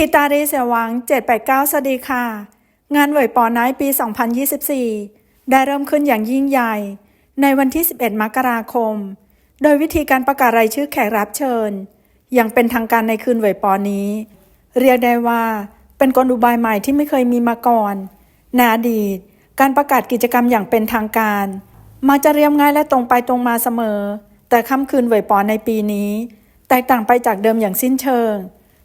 ทีตารีเสียหวัง 789 สวัสดีค่ะ งานเหวยปอไนท์ปี 2024 ได้เริ่มขึ้นอย่างยิ่งใหญ่ ในวันที่ 11 มกราคม โดยวิธีการประกาศรายชื่อแขกรับเชิญ อย่างเป็นทางการในคืนเหวยปอนี้ เรียกได้ว่า เป็นกลอุบายใหม่ที่ไม่เคยมีมาก่อนในอดีต การประกาศกิจกรรมอย่างเป็นทางการมักจะเรียบง่ายและตรงไปตรงมาเสมอ แต่ค่ำคืนเหวยปอในปีนี้ แตกต่างไปจากเดิมอย่างสิ้นเชิง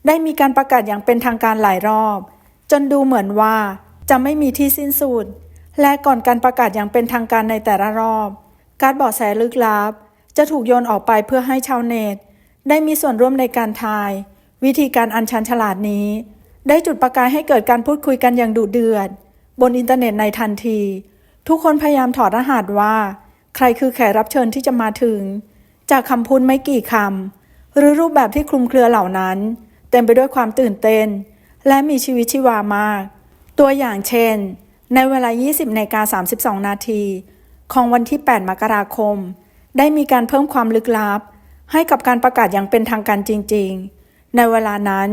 ได้มีการประกาศอย่างเป็นทางการหลายรอบ จนดูเหมือนว่าจะไม่มีที่สิ้นสุด และก่อนการประกาศอย่างเป็นทางการในแต่ละรอบ การบาะแสลึกลับ จะถูกโยนออกไปเพื่อให้ชาวเน็ต ได้มีส่วนร่วมในการทาย วิธีการอันชันฉลาดนี้ ได้จุดประกายให้เกิดการพูดคุยกันอย่างดุเดือด บนอินเทอร์เน็ตในทันที ทุกคนพยายามถอดรหัสว่า ใครคือแขกรับเชิญที่จะมาถึง จากคำพูดไม่กี่คำหรือรูปแบบที่คลุมเครือเหล่านั้น เต็มไปด้วยความตื่นเต้น และมีชีวิตชีวามาก ตัวอย่างเช่น ในเวลา 20นาฬิกา32 นาที ของวันที่ 8 มกราคม ได้มีการเพิ่มความลึกลับ ให้กับการประกาศอย่างเป็นทางการจริง ๆ ในเวลานั้น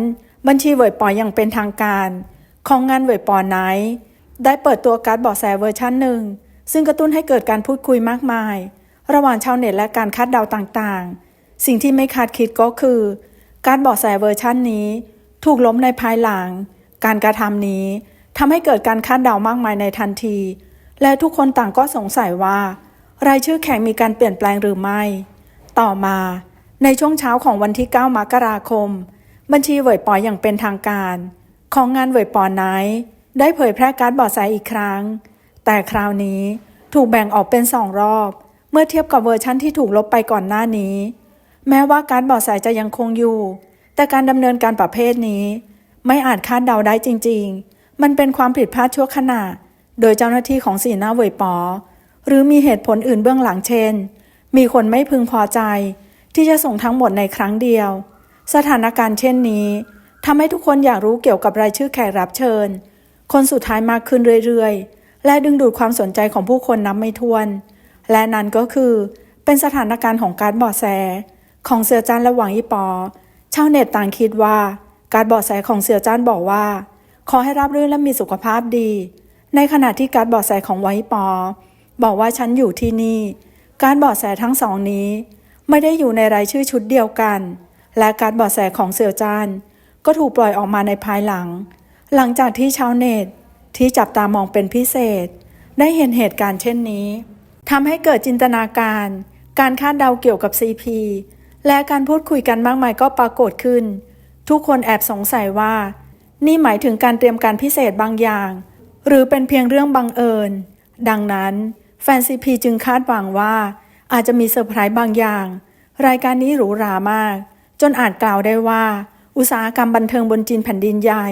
บัญชีเวยปออย่างเป็นทางการ ของงานเวยปอไนท์ได้เปิดตัวการ์ดบาะแสเวอร์ชันหนึ่ง ซึ่งกระตุ้นให้เกิดการพูดคุยมากมาย ระหว่างชาวเน็ตและการคาดเดาต่างๆ สิ่งที่ไม่คาดคิดก็คือ การบาะแสเวอร์ชันนี้ ถูกล้มในภายหลัง การกระทำนี้ทำให้เกิดการคาดเดามากมายในทันที และทุกคนต่างก็สงสัยว่า รายชื่อแข่งมีการเปลี่ยนแปลงหรือไม่ ต่อมาในช่วงเช้าของวันที่ 9 มกราคม บัญชีเหวยปออย่างเป็นทางการ ของงานเหวยปอไนท์ได้เผยแพร่การบาะแสอีกครั้ง แต่คราวนี้ถูกแบ่งออกเป็นสองรอบ เมื่อเทียบกับเวอร์ชั่นที่ถูกลบไปก่อนหน้านี้ แม้ว่าการบาะแสจะยังคงอยู่ แต่การดำเนินการประเภทนี้ ไม่อาจคาดเดาได้จริง ๆ มันเป็นความผิดพลาดชั่วขณะ โดยเจ้าหน้าที่ของสีหน้าเวยปอ หรือมีเหตุผลอื่นเบื้องหลังเช่น มีคนไม่พึงพอใจ ที่จะส่งทั้งหมดในครั้งเดียว สถานการณ์เช่นนี้ทำให้ทุกคนอยากรู้เกี่ยวกับรายชื่อแขกรับเชิญ คนสุดท้ายมากขึ้นเรื่อยๆ และดึงดูดความสนใจของผู้คนนับไม่ถ้วน และนั่นก็คือเป็นสถานการณ์ของการบาะแส ของเสือจานและหวังอีปอ ชาวเน็ตต่างคิดว่า การบาะแสของเสือจานบอกว่า ขอให้รับรื่นและมีสุขภาพดี ในขณะที่การบาะแสของหวังอีปอ บอกว่าฉันอยู่ที่นี่ การบาะแสทั้งสองนี้ ไม่ได้อยู่ในรายชื่อชุดเดียวกัน และการบาะแสของเสือจานก็ถูกปล่อยออกมาในภายหลัง หลังจากที่ชาวเน็ตที่จับตามองเป็นพิเศษ ได้เห็นเหตุการณ์เช่นนี้ทำให้เกิดจินตนาการ การคาดเดาเกี่ยวกับ CP และการพูดคุยกันมากมายก็ปรากฏขึ้น ทุกคนแอบสงสัยว่า นี่หมายถึงการเตรียมการพิเศษบางอย่าง หรือเป็นเพียงเรื่องบังเอิญ ดังนั้นแฟนซีพีจึงคาดหวังว่า อาจจะมีเซอร์ไพรส์บางอย่าง รายการนี้หรูหรามาก จนอาจกล่าวได้ว่า อุตสาหกรรมบันเทิงบนจีนแผ่นดินใหญ่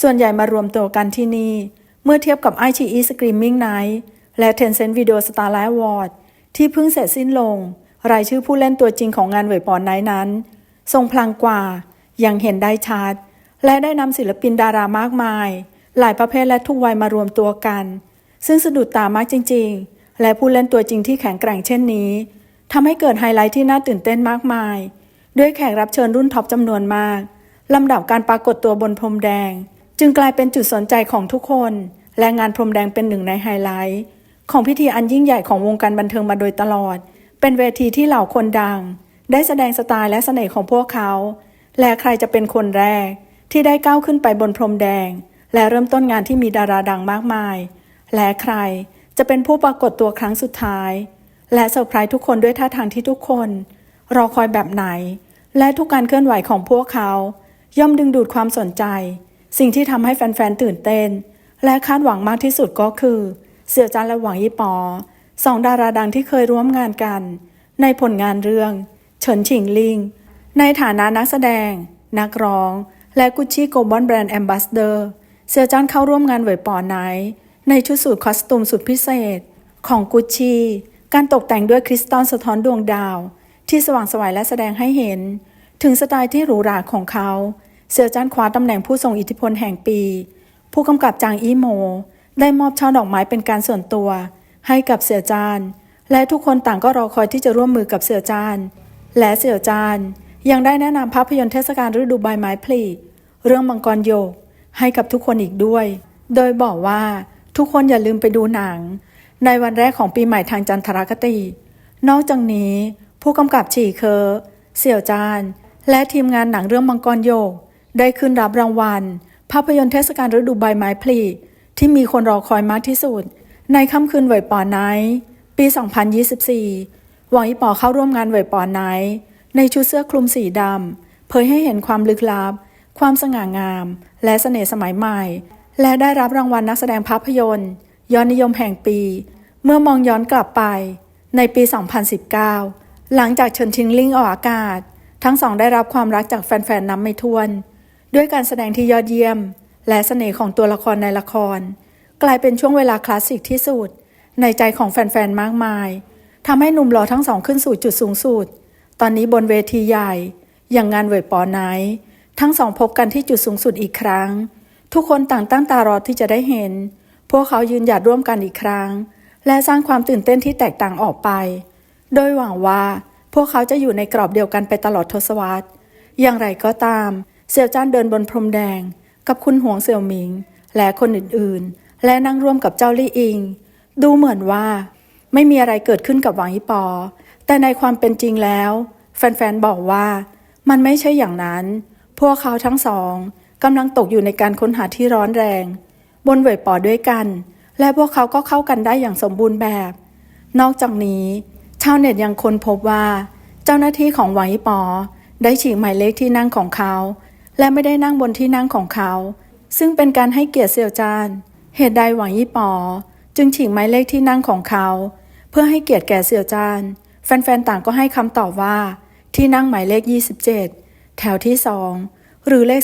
ส่วนใหญ่มารวมตัวกันที่นี่ เมื่อเทียบกับไอชีอีสกรีมมิ่งไนท์และ Tencent Video Starlight Award ที่เพิ่งเสร็จสิ้นลง รายชื่อผู้เล่นตัวจริงของงานเวยปอนไนท์นั้น ทรงพลังกว่าอย่างเห็นได้ชัด และได้นำศิลปินดารามากมาย หลายประเภทและทุกวัยมารวมตัวกัน ซึ่งสะดุดตามากจริง ๆ และผู้เล่นตัวจริงที่แข็งแกร่งเช่นนี้ทำให้เกิดไฮไลท์ที่น่าตื่นเต้นมากมาย ด้วยแขกรับเชิญรุ่นท็อปจำนวนมากลำดับการปรากฏตัวบนพรมแดง จึงกลายเป็นจุดสนใจของทุกคน และงานพรมแดงเป็นหนึ่งในไฮไลท์ ของพิธีอันยิ่งใหญ่ของวงการบันเทิงมาโดยตลอด เป็นเวทีที่เหล่าคนดัง ได้แสดงสไตล์และเสน่ห์ของพวกเขา และใครจะเป็นคนแรก ที่ได้ก้าวขึ้นไปบนพรมแดง และเริ่มต้นงานที่มีดาราดังมากมาย และใครจะเป็นผู้ปรากฏตัวครั้งสุดท้าย และเซอร์ไพรส์ทุกคนด้วยท่าทางที่ทุกคน รอคอยแบบไหน และทุกการเคลื่อนไหวของพวกเขา ย่อมดึงดูดความสนใจ สิ่งที่ทำให้แฟนๆตื่นเต้น และคาดหวังมากที่สุดก็คือ เสี่ยวจันและหวังยี่ปอ สองดาราดังที่เคยร่วมงานกัน ในผลงานเรื่อง เฉินฉิงลิง ในฐานะนักแสดง นักร้อง และกุชชี่โกลบอลแบรนด์แอมบาสเดอร์เสี่ยจันเข้าร่วมงานเวยปอไนท์ในชุดสูทคอสตูมสุดพิเศษ ของกุชชี่การตกแต่งด้วยคริสตัลสะท้อนดวงดาว ที่สว่างสวยและแสดงให้เห็น ถึงสไตล์ที่หรูหราของเขาเสี่ยจันคว้าตำแหน่งผู้ทรงอิทธิพลแห่งปี ผู้กำกับจางอี้โม ได้มอบช่อดอกไม้เป็นการส่วนตัว ให้กับเสี่ยจานและทุกคนต่างก็รอคอยที่จะร่วมมือกับเสี่ยจานและเสี่ยจานยังได้แนะนำภาพยนตร์เทศกาลฤดูใบไม้ผลิเรื่องมังกรโยก ให้กับทุกคนอีกด้วย โดยบอกว่าทุกคนอย่าลืมไปดูหนัง ในวันแรกของปีใหม่ทางจันทรคติ นอกจากนี้ ผู้กำกับฉีเคอเสี่ยวจานและทีมงานหนังเรื่องมังกรโยก ได้ขึ้นรับรางวัล ภาพยนตร์เทศกาลฤดูใบไม้ผลิที่มีคนรอคอยมากที่สุด ในค่ำคืนไหวปอไนท์ปี 2024 หวังอีปอเข้าร่วมงานไหวปอไนท์ในชุดเสื้อคลุมสีดำเผยให้เห็นความลึกลับ ความสง่างาม และเสน่ห์สมัยใหม่ และได้รับรางวัลนักแสดงภาพยนตร์ยอดนิยมแห่งปี เมื่อมองย้อนกลับไป ในปี 2019 หลังจากเชิญชิงลิงออกอากาศ ทั้งสองได้รับความรักจากแฟนๆนับไม่ถ้วน ด้วยการแสดงที่ยอดเยี่ยม และเสน่ห์ของตัวละครในละคร กลายเป็นช่วงเวลาคลาสสิกที่สุด ในใจของแฟนๆ มากมายทำให้หนุ่มหล่อทั้งสองขึ้นสู่จุดสูงสุด ตอนนี้บนเวทีใหญ่ อย่างงานเวยปอไนท์ทั้งสองพบกันที่จุดสูงสุดอีกครั้ง ทุกคนต่างตั้งตารอที่จะได้เห็น พวกเขายืนหยัดร่วมกันอีกครั้ง และสร้างความตื่นเต้นที่แตกต่างออกไป โดยหวังว่าพวกเขาจะอยู่ในกรอบเดียวกันไปตลอดทศวรรษ อย่างไรก็ตาม เสี่ยวจ้านเดินบนพรมแดง กับคุณหวงเสี่ยวหมิง และคนอื่นๆ และนั่งร่วมกับเจ้าลี่อิง ดูเหมือนว่า ไม่มีอะไรเกิดขึ้นกับหวังอีปอ แต่ในความเป็นจริงแล้ว แฟนๆบอกว่า มันไม่ใช่อย่างนั้น พวกเขาทั้งสองกำลังตกอยู่ในการค้นหาที่ร้อนแรง บนเหวยปอด้วยกัน และพวกเขาก็เข้ากันได้อย่างสมบูรณ์แบบ นอกจากนี้ ชาวเน็ตยังค้นพบว่า เจ้าหน้าที่ของหวังอีปอ ได้ฉีกหมายเลขที่นั่งของเขา และไม่ได้นั่งบนที่นั่งของเขา ซึ่งเป็นการให้เกียรติเสี่ยวจาน เหตุใดหวังยี่ปอ จึงฉีกหมายเลขที่นั่งของเขา เพื่อให้เกียรติแก่เสี่ยวจานแฟนๆต่างก็ให้คำตอบว่า ที่นั่งหมายเลข 27 แถวที่2หรือเลข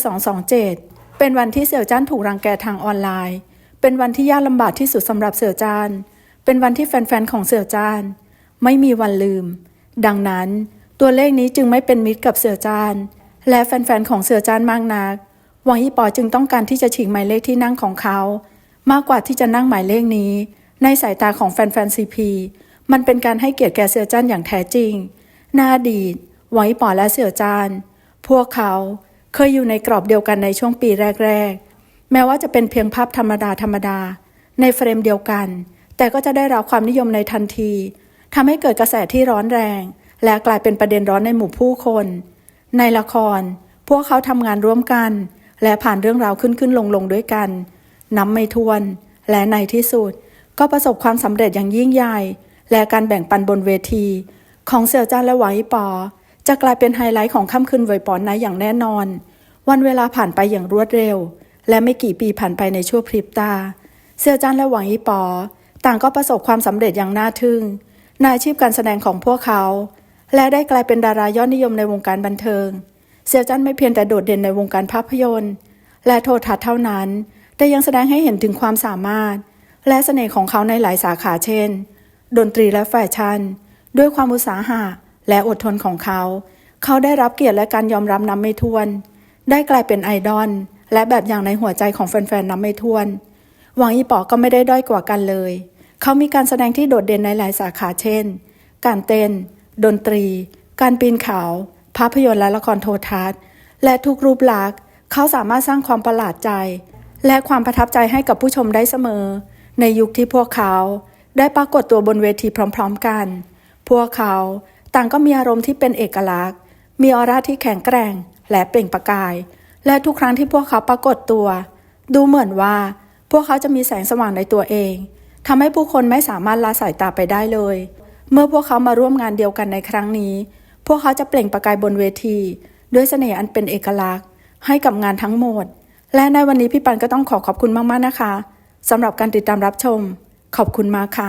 227 เป็นวันที่เสี่ยวจ้านถูกรังแกทางออนไลน์ เป็นวันที่ยากลำบากที่สุดสำหรับเสี่ยวจาน เป็นวันที่แฟนๆของเสี่ยวจาน ไม่มีวันลืม ดังนั้นตัวเลขนี้จึงไม่เป็นมิตรกับเสี่ยวจาน และแฟนๆของเสี่ยวจานมากนัก หวังยี่ปอจึงต้องการที่จะฉีกหมายเลขที่นั่งของเขา มากกว่าที่จะนั่งหมายเลขนี้ ในสายตาของแฟนๆซีพีมันเป็นการให้เกียรติแก่เสี่ยวจานอย่างแท้จริง หน้าดีตหวังยี่ปอและเสี่ยวจานพวกเขาเคยอยู่ในกรอบเดียวกันในช่วงปีแรก ๆ แม้ว่าจะเป็นเพียงภาพธรรมดาธรรมดา ในเฟรมเดียวกัน แต่ก็จะได้รับความนิยมในทันทีทำให้เกิดกระแสที่ร้อนแรง และกลายเป็นประเด็นร้อนในหมู่ผู้คน ในละคร พวกเขาทำงานร่วมกัน และผ่านเรื่องราวขึ้นขึ้นลงลงด้วยกัน นับไม่ถ้วน และในที่สุด ก็ประสบความสำเร็จอย่างยิ่งใหญ่ และการแบ่งปันบนเวที ของเสี่ยวจ้านและหวายปอ จะกลายเป็นไฮไลท์ของค่ำคืนไวยปอนไนท์อย่างแน่นอน วันเวลาผ่านไปอย่างรวดเร็ว และไม่กี่ปีผ่านไปในชั่วพริบตา เสี่ยวจ้านและหวังอีปอ ต่างก็ประสบความสำเร็จอย่างน่าทึ่งในอาชีพการแสดงของพวกเขา และได้กลายเป็นดารายอดนิยมในวงการบันเทิง เสี่ยวจันไม่เพียงแต่โดดเด่นในวงการภาพยนตร์ และโทรทัศน์เท่านั้น แต่ยังแสดงให้เห็นถึงความสามารถ และเสน่ห์ของเขาในหลายสาขาเช่น ดนตรีและแฟชั่น ด้วยความอุตสาหะและอดทนของเขา เขาได้รับเกียรติและการยอมรับนับไม่ถ้วน ได้กลายเป็นไอดอลและแบบอย่างในหัวใจของแฟนๆนับไม่ถ้วน หวังอีปอก็ไม่ได้ด้อยกว่ากันเลย เขามีการแสดงที่โดดเด่นในหลายสาขาเช่น การเต้น ดนตรี การปีนเขา ภาพยนตร์และละครโทรทัศน์ และทุกรูปลักษณ์ เขาสามารถสร้างความประหลาดใจ และความประทับใจให้กับผู้ชมได้เสมอ ในยุคที่พวกเขาได้ปรากฏตัวบนเวทีพร้อมๆกัน พวกเขาต่างก็มีอารมณ์ที่เป็นเอกลักษณ์ มีออร่าที่แข็งแกร่ง และเปล่งประกาย และทุกครั้งที่พวกเขาปรากฏตัว ดูเหมือนว่า พวกเขาจะมีแสงสว่างในตัวเองทำให้ผู้คนไม่สามารถละสายตาไปได้เลย เมื่อพวกเขามาร่วมงานเดียวกันในครั้งนี้ พวกเขาจะเปล่งประกายบนเวที ด้วยเสน่ห์อันเป็นเอกลักษณ์ ให้กับงานทั้งหมด และในวันนี้พี่ปันก็ต้องขอขอบคุณมากๆนะคะสำหรับการติดตามรับชม ขอบคุณมากค่ะ